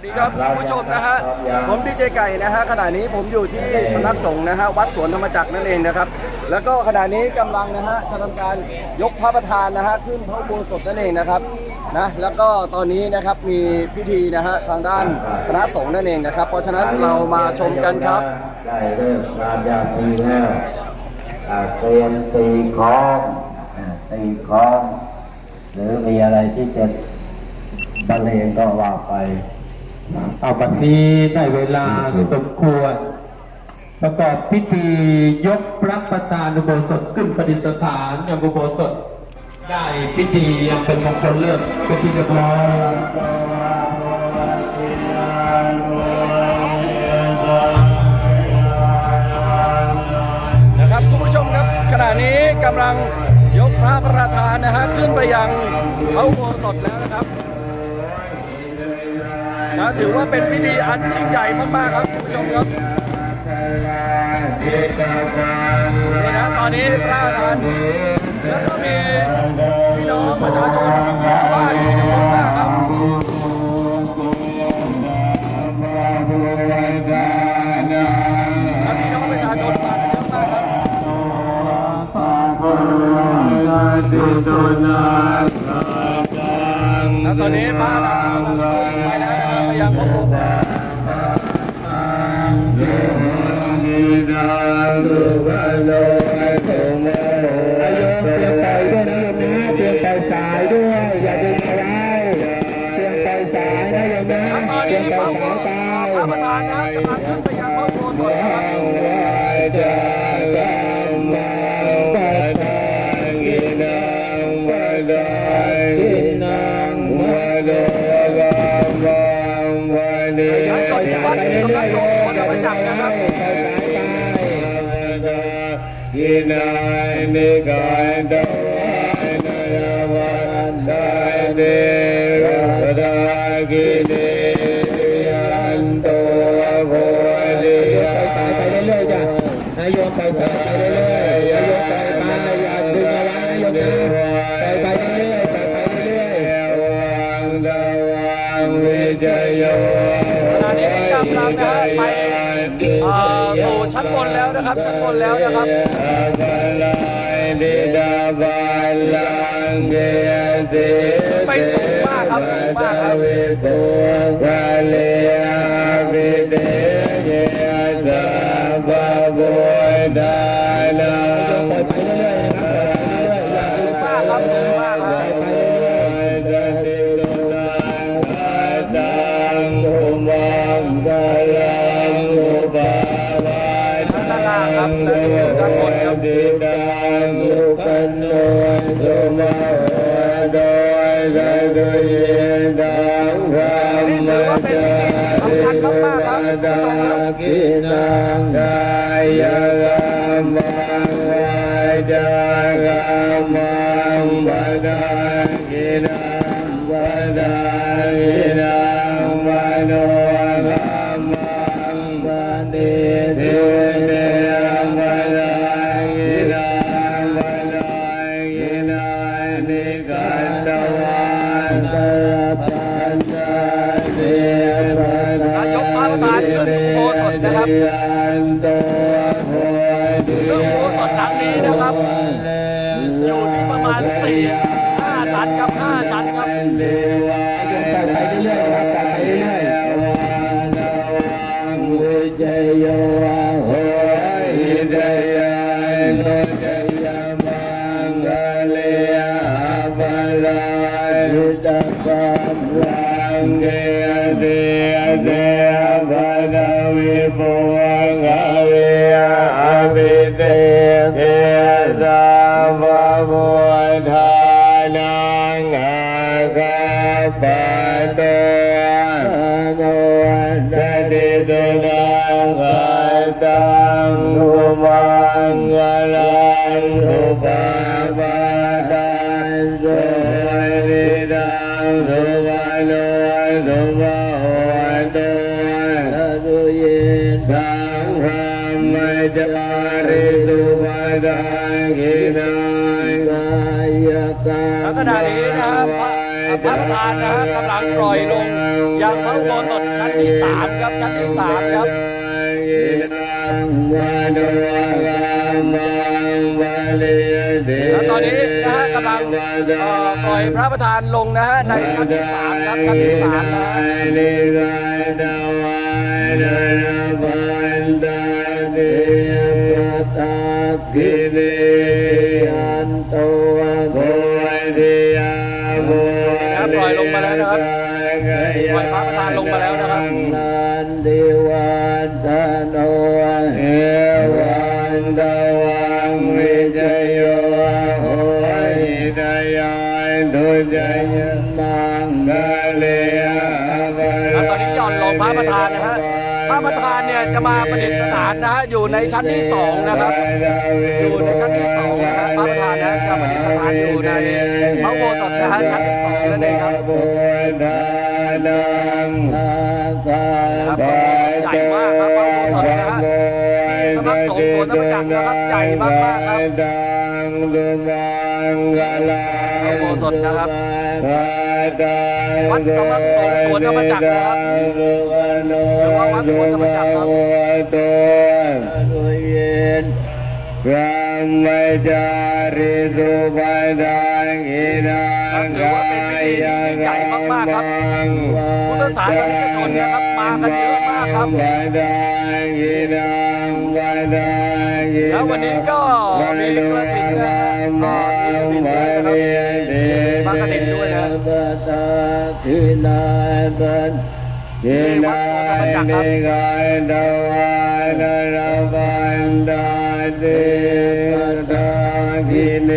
วัสดีครับคุณผู้ชมนะฮะผมดีเจไก่นะฮะขณะนี้ผมอยู่ที่สำนักสงฆ์นะฮะวัดสวนธรรมจักรนั่นเองนะครับ แล้วก็ขณะนี้กำลังนะฮะจะทำการยกพระประธานนะฮะขึ้นพระอุโบสถนั่นเองนะครับนะแล้วก็ตอนนี้นะครับมีพิธีนะฮะทางด้านคณะสงฆ์นั่นเองนะครับ เพราะฉะนั้นเรามาชมกันครับได้เริ่มงานยามดีแล้วอ่าเตรียมตีคล้องอ่าตีคล้องหรือมีอะไรที่จะบรรเลงก็ว่าไป เอาบัดนี้ได้เวลาสมควร ประกอบพิธียกพระประธานอุโบสถขึ้นประดิษฐานในอุโบสถ ได้พิธียังเป็นมงคลเลิกเป็นที่เรียบร้อยนะครับคุณผู้ชมครับขณะนี้กำลังยกพระประธานนะฮะขึ้นไปยังพระอุโบสถแล้วนะครับ นะถือว่าเป็นพิธีอันยิ่งใหญ่มากๆครับคุณผู้ชมครับนี่นะตอนนี้พระประธานแล้วก็มีพี่น้องประชาชนชาวบ้านจำนวนมากครับและพี่น้อนนเยอะมากครับแล้วตอนนี้พระอาจารย์ กายนิกายดายนายวันดายเดรดากิเนยันตัวโพธิไปไปเรื่อยๆจ้ะนายโยมไปไปเรื่อยๆนายโยมไปบ้านนายาดึงเอาไว้นายโยมนะไปไปเรื่อยๆไปไปเรื่อยๆวังดาวังวิจโยขณะนี้กำลังนะไปอ่อสู่ชั้นบนแล้วนะครับชั้นบนแล้วนะครับ ไปสูงมากครับสูงมากครับ อาคาปะโตโนสติตุนังอาตังอุมังกลังอุปาปาตังโสนิดังสุวา โนสุวาโหตุสุเยสังฆามจาริตุปะดังกินานนะครับพระพระประธานนะฮะกำลังปล่อยลงยังพระอุโบสถชั้นที่สามครับชั้นที่สามครับแล้วตอนนี้นะฮะกำลังปล่อยพระประธานลงนะฮะในชั้นที่สามครับชั้นที่สามนะ ประธานนะฮะพระประธานเนี่ยจะมาประดิษฐานนะฮะอยู่ในชั้นที่สองนะครับอยู่ในชั้นที่สองนะฮะพระประธานนะจะประดิษฐานอยู่ในพระโบสถ์นะฮะชั้นที่สองนั่นเองครับใหญ่มากครับพระโบสถ์นะฮะสำนักสงฆ์สวนธรรมจักรนะครับใหญ่มากๆครับดังดุมังกพระโบสถ์นะครับ วัดสำนักสงฆ์สวนธรรมจักรครับหรือว่าวัดสวนธรรมจักรครับพระมจาริตุปัฏฐานกินังถือว่าเป็นพิธีที่ใหญ่มากๆครับพุทธศาสนิกชนนี่ยครับมากันเยอะมากครับแล้ววันนี้ก็มีกระถิ่นนะฮะก็มีกระถิ่นด้วยนะครับมากระถิ่นด้วย นะปัฏฐานกินังปัฏกินังนิกายตวานรวันตาเตตากิเน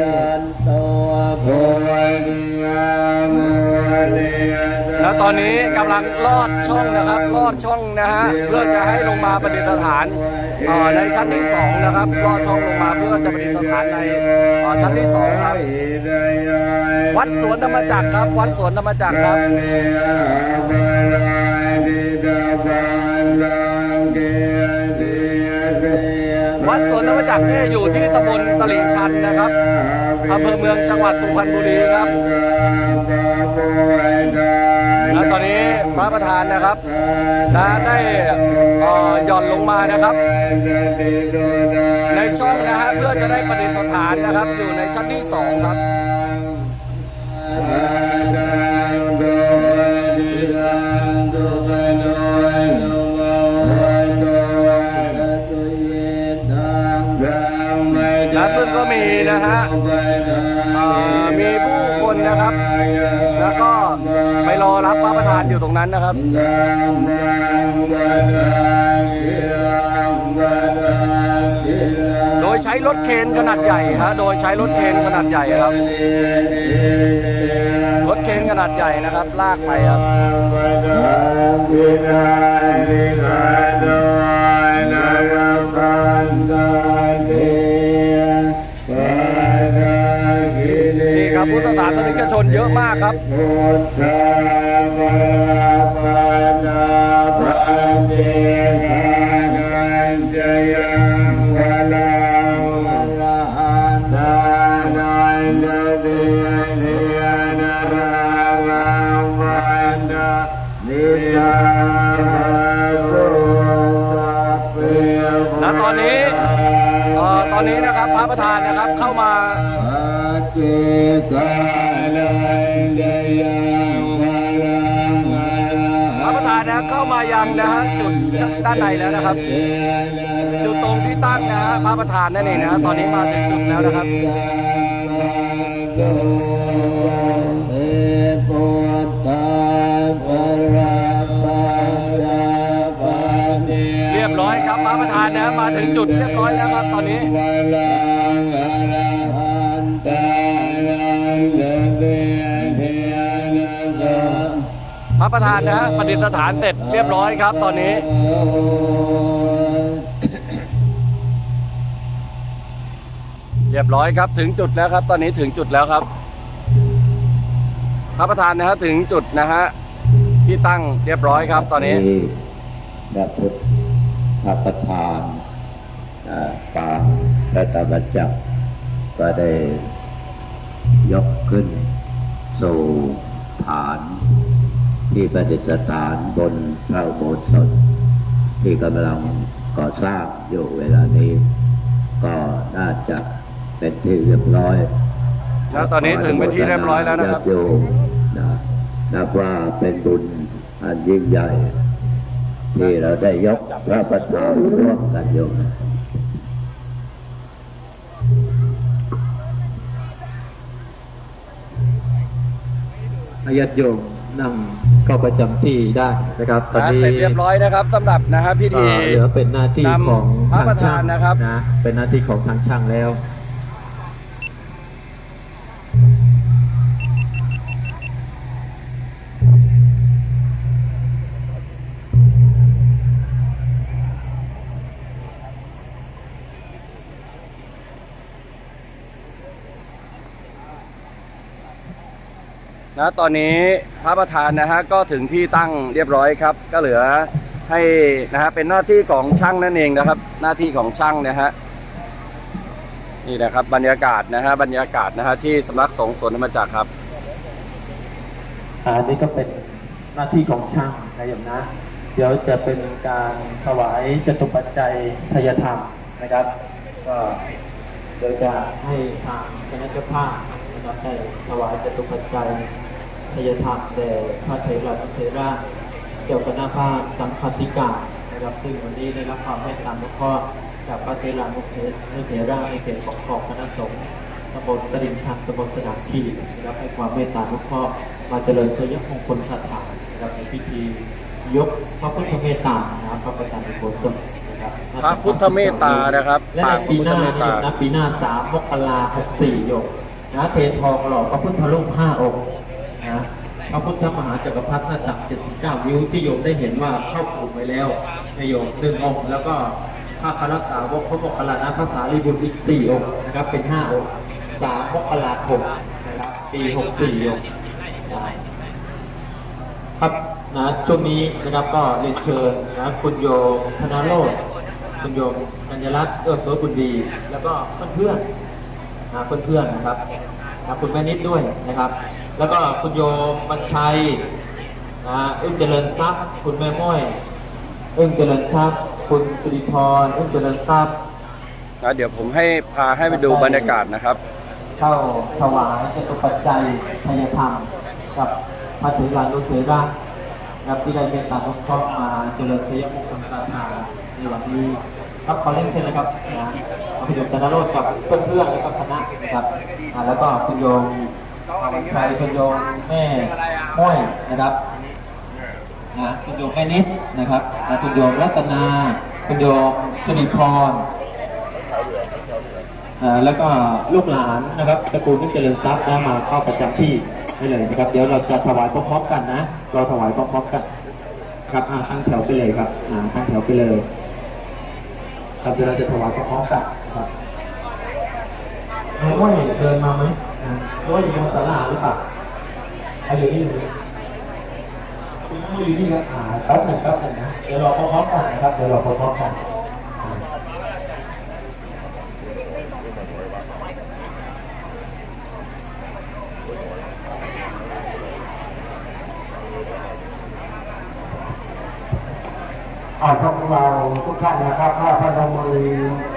ยันตวโพธิยามเนยแล้วตอนนี้กำลังลอดช่องนะครับลอดช่องนะฮะเพื่อจะให้ลงมาประดิษฐานอ่อในชั้นที่สองนะครับลอดช่องลงมาเพื่อจะประดิษฐานในอ่อชั้นที่สองครับ วัดสวนธรรมจักรครับ วัดสวนธรรมจักรครับวัดสวนธรรมจักรเนี่ยอยู่ที่ตำบลตลิ่งชันนะครับอำเภอเมืองจังหวัดสุพรรณบุรีครับแล้วตอนนี้พระประธานนะครับนะได้หย่อนลงมานะครับ ในช่องนะฮะเพื่อจะได้ประดิษฐานนะครับ อยู่ในชั้นที่สองครับ ซึ่งก็มีนะฮะมีผู้คนนะครับ แล้วก็ ไปรอรับพระประธานอยู่ตรงนั้นนะครับโดยใช้รถเคนขนาดใหญ่ฮะโดยใช้รถเคนขนาดใหญ่ครับ รถเคนขนาดใหญ่นะครับ ลากไปครับ พุทธศาสนิกชนเยอะมากครับพุทธ อ่อตอนนี้นะครับพระประธานนะครับเข้ามาเจกานันจยังวะลังอะระพระประธานนะเข้ามายังนะฮะจุดด้านในแล้วนะครับ จุดตรงที่ตั้งนะฮะพระประธานนั่นเองนะฮะตอนนี้มาถึงจุดแล้วนะครับ รับพระประธานนะมาถึงจุดเรียบร้อยแล้วครับตอนนี้พระประธานนะประดิษฐานเสร็จเรียบร้อยครับตอนนี้เรียบร้อยครับถึงจุดแล้วครับ ตอนนี้ถึงจุดแล้วครับ พระประธานนะฮะถึงจุดนะฮะที่ตั้งเรียบร้อยครับตอนนี้พระ พระประธานอ่าปาระตบัจักก็ได้ยกขึ้น สู่ฐานที่ประดิษฐานบนพระโบสถที่กำลังก่อสร้างอยู่เวลานี้ ก็น่าจะเป็นที่เรียบร้อยแล้วตอนนี้ถึงเป็นที่เรียบร้อยแล้วนะครับโยนะนับว่าเป็นบุญอันยิ่งใหญ่ ที่เราได้ยกพระประธานร่วมกันโยมญาติโยมนั่งเข้าประจำที่ได้นะครับตอนนะนี้เสร็จเรียบร้อยนะครับสำหรับนะฮะพิเอ่ธีอเหลือเป็นหน้าที่นำของพระทางประธาช่านงนะครับนะเป็นหน้าที่ของทางช่างแล้ว นะตอนนี้พระประธานนะฮะก็ถึงที่ตั้งเรียบร้อยครับ ก็เหลือให้นะฮะเป็นหน้าที่ของช่างนั่นเองนะครับ หน้าที่ของช่างนะฮะนี่นะครับบรรยากาศนะฮะบรรยากาศนะฮะที่สำนักสงฆ์สวนธรรมจักรครับอันนี้ก็เป็นหน้าที่ของช่างนะโยมนะ เดี๋ยวจะเป็นการถวายจตุปัจจัยทายธรรมนะครับ ก็เดี๋ยวจะให้ทางคณะเจ้าภาพนะครับได้ถวายจตุปัจจัย ทายธรรมแด่พระเถระพระเถระเกี่ยวกับหน้าผ้าสังฆติกานะครับซึ่งวันนี้ได้รับความเมตตานุเคราะห์จากพระเถระนุเถระเถระในเขตปกครองคณะสงฆ์ตำบลตลิ่งชันตำบลสนามที่นะครับให้ความเมตตานุเคราะห์มาเจริญเพื่อยกมงคลคาถานะครับในพิธียกพระพุทธเมตตานะครับพระประธานในโบสถ์นะครับพระพุทธเมตตานะครับและในปางพระปีพุทหธน้าเมนี่ตตานะปีหน้าสามมกราหกสี่ยกนะเททองหล่อพระพุทธรูปห้าองค์นะ พระพุทธมหาจักรพรรดิหน้าตัก79 นิ้วที่โยมได้เห็นว่าเข้ากลุ่มไว้แล้วนโยมหนึ่งองค์แล้วก็พระคารสาวกพระโมคคัลลานะพระสารีบุตรอีกสี่องค์นะครับเป็นห้าองค์สามมกราคมนะครับปีหกสี่ยกครับนะช่วงนี้นะครับก็เรียนเชิญนะคุณโยมธนาโรจน์คุณโยมกัญญรัตน์เอื้อเฟื้อบุญดี แล้วก็เพื่อนๆนนะเพื่อนๆนะครับนะคุณแม่นิดด้วยนะครับ แล้วก็คุณโยมบัญชัยนะอึ้งเจริญทรัพย์ คุณแม่ม้อยอึ้งเจริญทรัพย์ คุณสิริพรอึ้งเจริญทรัพย์นะเดี๋ยวผมให้พาให้ไปดูบรรยากาศนะครับ เข้าถวายจตุปัจจัยทายธรรมกับพระเถรานุเถระนะครับที่ได้เมตตานุเคราะห์มาเจริญชัยมงคลคาถาในวันนี้ครับขอเล่นเชิญนะครับนะพระพิโยมธนโรจน์กับเพื่อนๆและก็คณะนะครับอ่าแล้วก็คุณโยมวัน ชัยคุณโยมแม่ห้อยนะครับนะคุณโยมแม่นิดนะครับนะคุณโยมรัตนาคุณโยมสิริพรอ่าแล้วก็ลูกหลานนะครับตระกูลนุเจริญทรัพย์นะมาเข้าประจำที่ได้เลยนะครับ เดี๋ยวเราจะถวายพร้อมๆกันนะเราถวายพร้อมๆกัน ครับอ่าตั้งแถวไปเลยครับอ่าตั้งแถวไปเลยครับเดี๋ยวเราจะถวายพร้อมๆกันครับน้องว่าเดินมาไหม อ่าหรือว่าอยู่ในศาลาหรือเปล่าเอาอยู่นี่อยู่นี่คุณน้องอยู่นี่ครับอ่าแป๊บหนึ่งแป๊บหนึ่งนะ เดี๋ยวรอพร้อมๆกันนะครับ เดี๋ยวรอพร้อมๆกันอาพวกเราทุกท่านนะครับข้าพนมมือ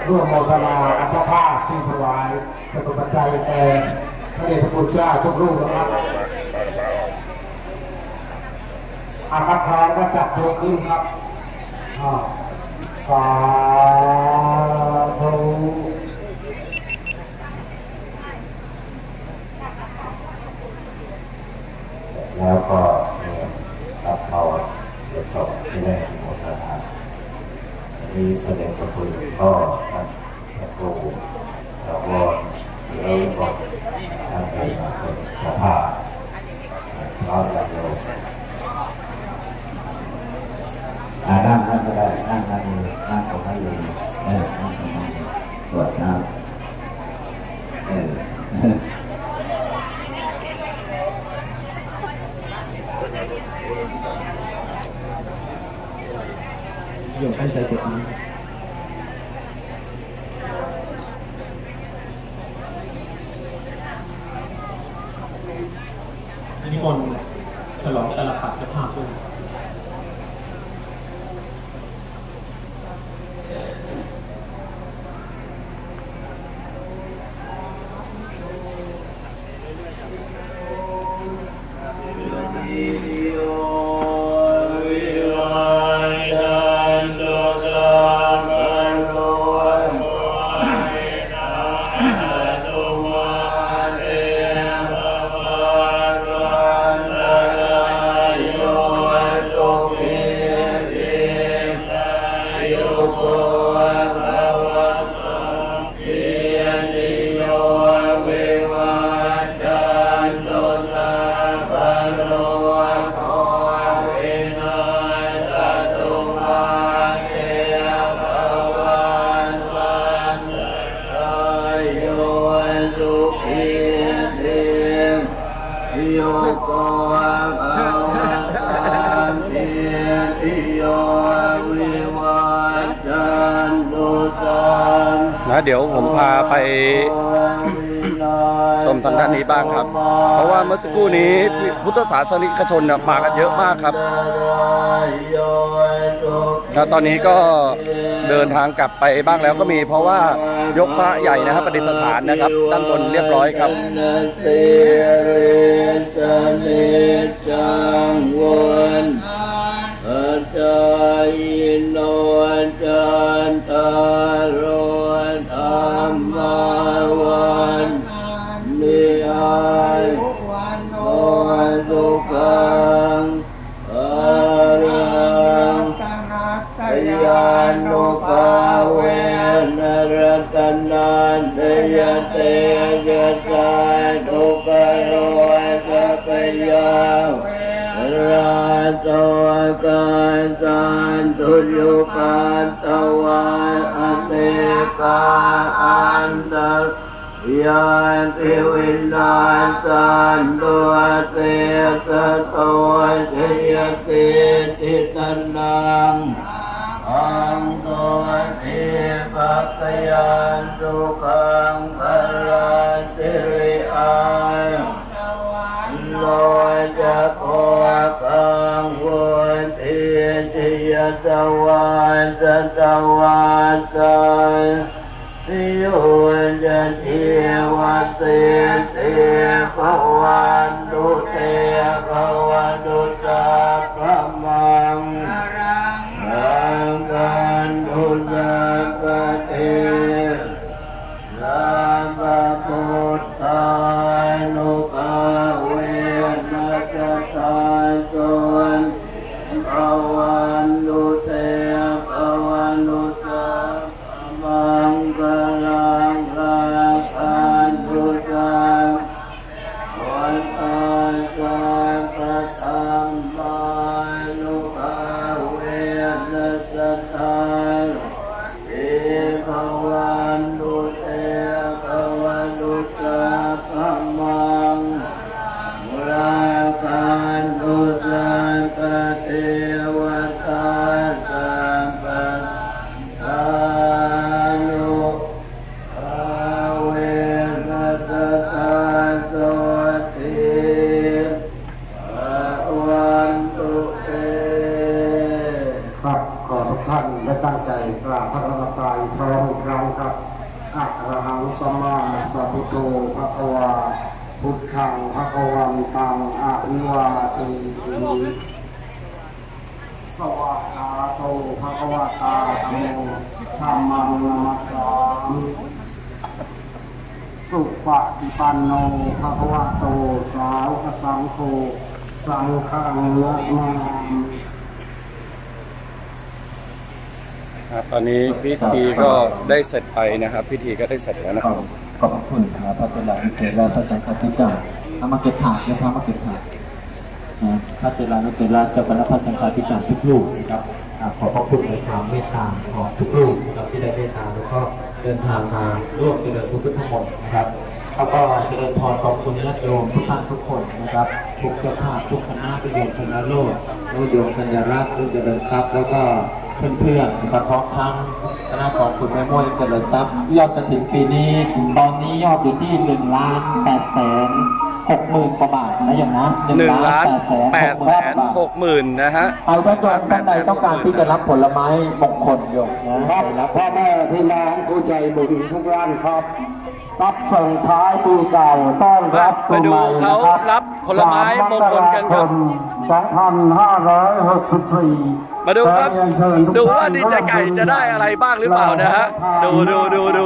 ร่วมโมทนาอัตภาพที่ถวายพระปัจจัยแก่ พระเดชพระคุณเจ้าทุกรูปนะครับอาคับพร้อมก็จับโยกขึ้นครับสาธุแล้วก็เนี่ยรับเอาเด็กสองที่แรกหมดนะครับมีแสดงพระคุณก็ท่านพระครูสาวรแล้วก็ท่านเป็นสภาพร้อมกันโยมอ่านั่งนั่งก็ได้นั่งนั่งเลยนั่งตรงนั้นเลยเออนั่งตรงนั้นตรวจน้ำเออ โยมตั้ง เดี๋ยวผมพาไปชมทางด้านนี้บ้างครับ เพราะว่าเมื่อสักครู่นี้พุทธศาสนิกชนมากันเยอะมากครับแล้วตอนนี้ก็เดินทางกลับไปบ้างแล้วก็มีเพราะว่ายกพระใหญ่นะครับประดิษฐานนะครับด้านบนเรียบร้อยครับเตเรจเนจังวันอาจายโนจันตาโรธรร มาวันนิยายโนสุขังอารังยานุภาเวนรัตนันตยเตยตาทุกโรสัพยาราโตกาสันตุยุปัตตวาอเตกา ยานติวินนาสันตุเตสะโตเจยติติตันังอังตัวเทปักยันสุขังพลันติริอายโลจะโคกังวนเทียจิยตวันสตวันสัย สิโยจะเทวเตเตภวันตุเตภวันตุสัพ ปฏิปันโนภะคะวะโตสาวกสังโฆสังฆังนะมามิครับตอนนี้พิธีก็ได้เสร็จไปนะครับ พิธีก็ได้เสร็จแล้วนะครับ ขอบคุณครับพระเจ้านุเทระพระสังฆทิจาเอามาเก็บถาดนะครับมาเก็บถาดนะพระเจ้านุเทระเจ้าคณะพระสังฆทิจาทุกรูปนะครับอ่าขอขอบคุณในความเมตตาของทุกรูปนะครับที่ได้เมตตาแล้วก็เดินทางมาร่วมเจริญพุทธธรรมนต์นะครับ แล้วก็เจริญพรขอบคุณญาติโยมทุกท่านทุกคนนะครับ ทุกเจ้าภาพทุกคณะทุกโยมคณะโลดทุกโยมกัญญารัตน์ทุกเจริญทรัพย์แล้วก็เพื่อนๆนะครับพร้อมทั้งคณะของคุณแม่มวยเจริญทรัพย์ยอดกระถิ่นปีนี้ตอนนี้ยอดอยู่ที่หนึ่งล้านแปดแสนหกหมื่นกว่าบาทนะอย่างนะหนึ่งล้านแปดแสนหบาทกหมื่นนะฮะเอาท่านโยมท่านใดต้องการที่จะรับผลไม้มงคลโยมนะครับไปรับพ่อแม่พี่น้องผู้ใจบุญทุกร้านครับ รับส่งท้ายปีเก่าต้อนรับไปดูปีใหม่เขานะครับรับผลไม้มงคลกันครับ สามมกราคม2564 มาดูครับขอเยนเชิญทุกดูท่ว่านดีเจไก่จะได้อะไรบ้างหรือเปล่านะฮะ ดูดูดูดู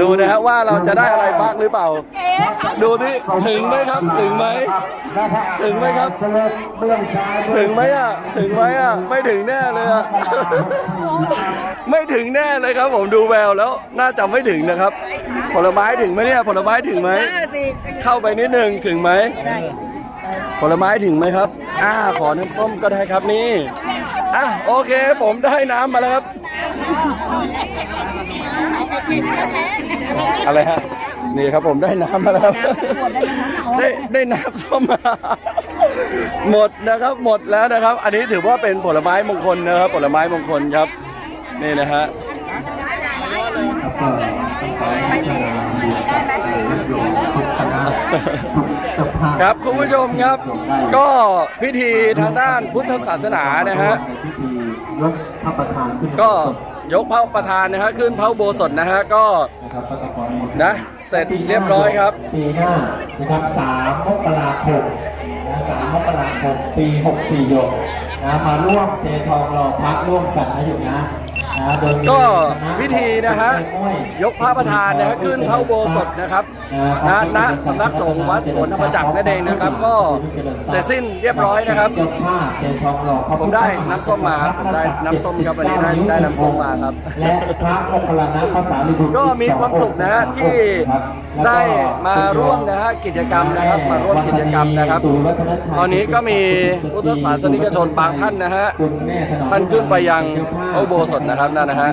ดูนะฮะว่าเราจะได้อะไรบ้างหรือเปล่า ดูนี่ถึงไหมครับ ถึงไหม ถึงไหมครับ ถึงไหมอะ ถึงไหมอะ ไม่ถึงแน่เลยอะ ไม่ถึงแน่เลยครับ ผมดูแววแล้วน่าจะไม่ถึงนะครับ ผลไม้ถึงไหมเนี่ย ผลไม้ถึงไหม เข้าไปนิดนึงถึงไหม ผลไม้ถึงไหมครับ อ่า ขอน้ำส้มก็ได้ครับนี่ อะ โอเค ผมได้น้ำมาแล้วครับ อะไรฮะ นี่ครับผมได้น้ำมาแล้วครับได้ได้น้ำส้มมา หมดนะครับหมดแล้วนะครับ อันนี้ถือว่าเป็นผลไม้มงคลนะครับ ผลไม้มงคลครับ นี่นะฮะขก็ต้องขอให้ทางได้ไหมทุก คณะทุกเจ้าภาพครับคุณผู้ชมครับ ก็พิธีทางด้านพุทธศาสนานะฮะในพิธียกพระประธานขึ้นก็ยกพระประธานนะฮะขึ้นพระอุโบสถนะฮะก็นะครับก็ต้องขออนุโมทนะเสร็จเรียบร้อยครับปีหน้านะครับสามมกราคมนะสามมกราคมปีหกสี่ยกนะมาร่วมเททองหล่อพระร่วมกันนะโยมนะนะโดยมี ก็คณะพิธีนะฮะยกพระประธานนะฮะขึ้นพระอุโบสถนะครับณณสำนักสงฆ์วัดสวนธรรมจักรนั่นเองนะครับ ก็เสร็จสิ้นเรียบร้อยนะครับเจ้าภาพเททองหล่อพระพุทธผมได้น้ำส้มมาครับผมได้น้ำส้มครับวันนี้ได้ได้น้ำส้มมาครับและพระโมคคัลลานะภาษาลิบุตรก็มีความสุขนะฮะที่ได้มาร่วมนะฮะกิจกรรมนะครับ มาร่วมกิจกรรมนะครับ ตอนนี้ก็มีพุทธศาสนิกชนบางท่านนะฮะคุณแม่ถนอมท่านขึ้นไปยังพระอุโบสถนะครับนั่นนะฮะ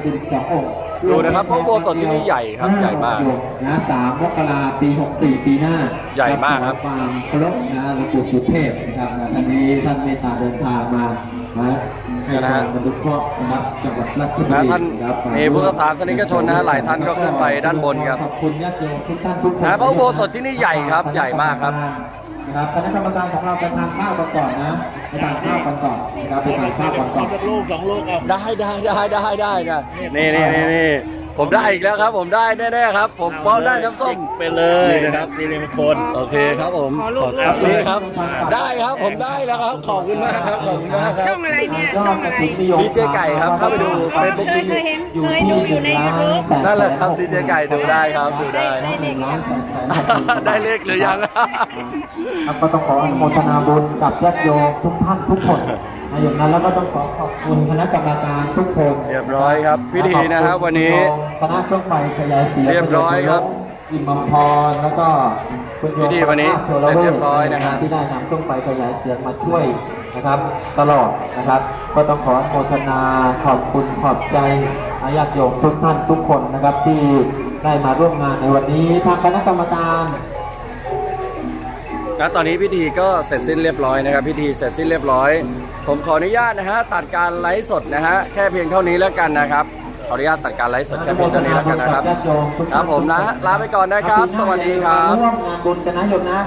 ดูนะครับพระอุโบสถที่นี่ใหญ่ครับใหญ่มากนะสามมกราปี 64 ปีหน้า ใหญ่มากครับความเคารพนะหลวงปู่สุเทพนะครับนะท่านนี้ท่านเมตตาเดินทางมานะให้ทางบรรลุเคราะห์นะครับจังหวัดราชบุนะรีท่านครับมีพุทธศาสนิกชนนะฮะหลายท่านก็ขึ้นไปด้านบนครับขอบคุณญาติโยมทุกท่านทุกคนนะพระอุโบสถที่นี่ใหญ่ครับใหญ่มากครับ นะครับคณะกรรมการของเราไปทานข้าวกันก่อนนะไปทานข้าวกันก่อนนะครับไปทานข้าวกันก่อนได้ได้ได้ได้ได้นะนี่นี่นี่นี่ ผมได้อีกแล้วครับ ผมได้แน่ๆครับ ผมเพราะได้น้ำส้มไปเลยนะครับสิริมงคลโอเคครับผมขอครับนี่ครับ ได้ครับผมได้แล้วครับขอบคุณมากครับขอบคุณมากครับช่องอะไรเนี่ยช่องอะไรดีเจไก่ครับเข้าไปดูอ๋อเฟซบุ๊กเคยเคยเห็นเคยดูอยู่ในยูทูบนั่นแหละครับดีเจไก่ดูได้ครับดูได้ได้เลขยังได้เลขหรือยังครับก็ต้องขออนุโมทนาบุญกับญาติโยมทุกท่านทุกคนนะ อย่างนั้นแล้วก็ต้องขอขอบคุณคณะกรรมการทุกคนเรียบร้อยครับ พิธีนะครับวันนี้คณะเครื่องไฟขยายเสียงเรียบร้อยครับอิมมัมพรแล้วก็คุณโยมพิธีวันนี้เสร็จเรียบร้อยนะครับที่ได้นำเครื่องไฟขยายเสียงมาช่วยนะครับ ตลอดนะครับ ก็ต้องขออนุโมทนาขอบคุณขอบใจญาติโยมทุกท่านทุกคนนะครับที่ได้มาร่วมงานในวันนี้ทางคณะกรรมการ ครับตอนนี้พิธีก็เสร็จสิ้นเรียบร้อยนะครับ พิธีเสร็จสิ้นเรียบร้อย ผมขออนุญาตนะฮะตัดการไลฟ์สดนะฮะแค่เพียงเท่านี้แล้วกันนะครับขออนุญาตตัดการไลฟ์สดแค่เพียงเท่านี้แล้วกันนะครับครับผมนะลาไปก่อนนะครับ สวัสดีครับร่วมงานบุญกันนะโยมนะ